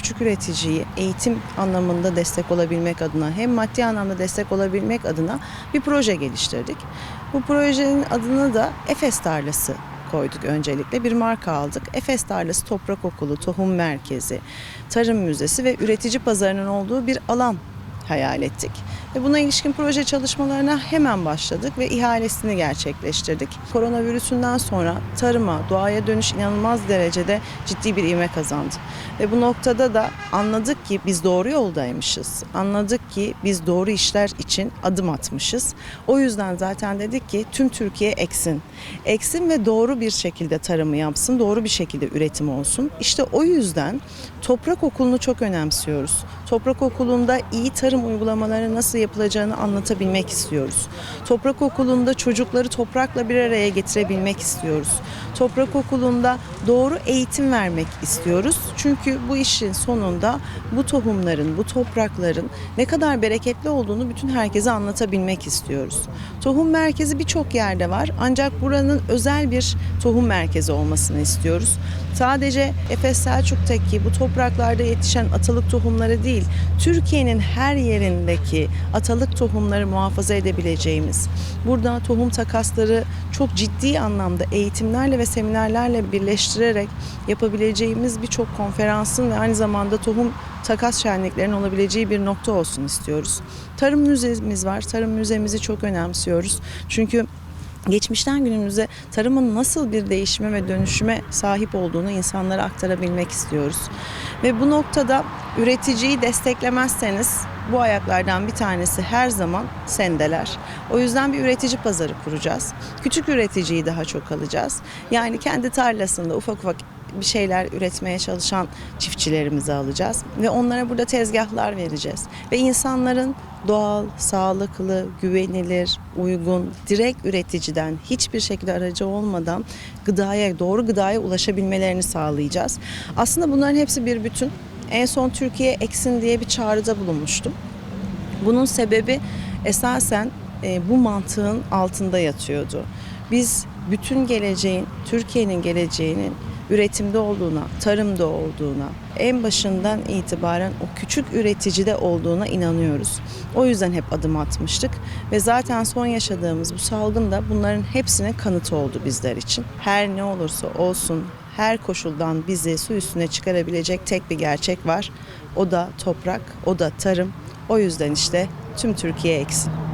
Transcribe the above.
küçük üreticiyi eğitim anlamında destek olabilmek adına hem maddi anlamda destek olabilmek adına bir proje geliştirdik. Bu projenin adını da Efes Tarlası koyduk öncelikle. Bir marka aldık. Efes Tarlası Toprak Okulu, Tohum Merkezi, Tarım Müzesi ve üretici pazarının olduğu bir alan hayal ettik. Ve buna ilişkin proje çalışmalarına hemen başladık ve ihalesini gerçekleştirdik. Koronavirüsünden sonra tarıma, doğaya dönüş inanılmaz derecede ciddi bir ivme kazandı. Ve bu noktada da anladık ki biz doğru yoldaymışız. Anladık ki biz doğru işler için adım atmışız. O yüzden zaten dedik ki tüm Türkiye eksin. Eksin ve doğru bir şekilde tarımı yapsın, doğru bir şekilde üretim olsun. İşte o yüzden Toprak Okulu'nu çok önemsiyoruz. Toprak Okulu'nda iyi tarım uygulamaları nasıl yapılacağını anlatabilmek istiyoruz. Toprak Okulu'nda çocukları toprakla bir araya getirebilmek istiyoruz. Toprak Okulu'nda doğru eğitim vermek istiyoruz. Çünkü bu işin sonunda bu tohumların, bu toprakların ne kadar bereketli olduğunu bütün herkese anlatabilmek istiyoruz. Tohum merkezi birçok yerde var ancak buranın özel bir tohum merkezi olmasını istiyoruz. Sadece Efes Selçuk'taki bu topraklarda yetişen atalık tohumları değil, Türkiye'nin her yerindeki atalık tohumları muhafaza edebileceğimiz, burada tohum takasları çok ciddi anlamda eğitimlerle ve seminerlerle birleştirerek yapabileceğimiz birçok konferansın ve aynı zamanda tohum takas şenliklerinin olabileceği bir nokta olsun istiyoruz. Tarım müzemiz var. Tarım müzemizi çok önemsiyoruz. Çünkü geçmişten günümüze tarımın nasıl bir değişime ve dönüşüme sahip olduğunu insanlara aktarabilmek istiyoruz. Ve bu noktada üreticiyi desteklemezseniz bu ayaklardan bir tanesi her zaman sendeler. O yüzden bir üretici pazarı kuracağız. Küçük üreticiyi daha çok alacağız. Yani kendi tarlasında ufak ufak bir şeyler üretmeye çalışan çiftçilerimizi alacağız ve onlara burada tezgahlar vereceğiz. Ve insanların doğal, sağlıklı, güvenilir, uygun, direkt üreticiden hiçbir şekilde aracı olmadan gıdaya, doğru gıdaya ulaşabilmelerini sağlayacağız. Aslında bunların hepsi bir bütün. En son Türkiye eksin diye bir çağrıda bulunmuştum. Bunun sebebi esasen e, bu mantığın altında yatıyordu. Biz bütün geleceğin, Türkiye'nin geleceğinin üretimde olduğuna, tarımda olduğuna, en başından itibaren o küçük üreticide olduğuna inanıyoruz. O yüzden hep adım atmıştık ve zaten son yaşadığımız bu salgın da bunların hepsinin kanıtı oldu bizler için. Her ne olursa olsun her koşuldan bizi su üstüne çıkarabilecek tek bir gerçek var. O da toprak, o da tarım. O yüzden işte tüm Türkiye eksin.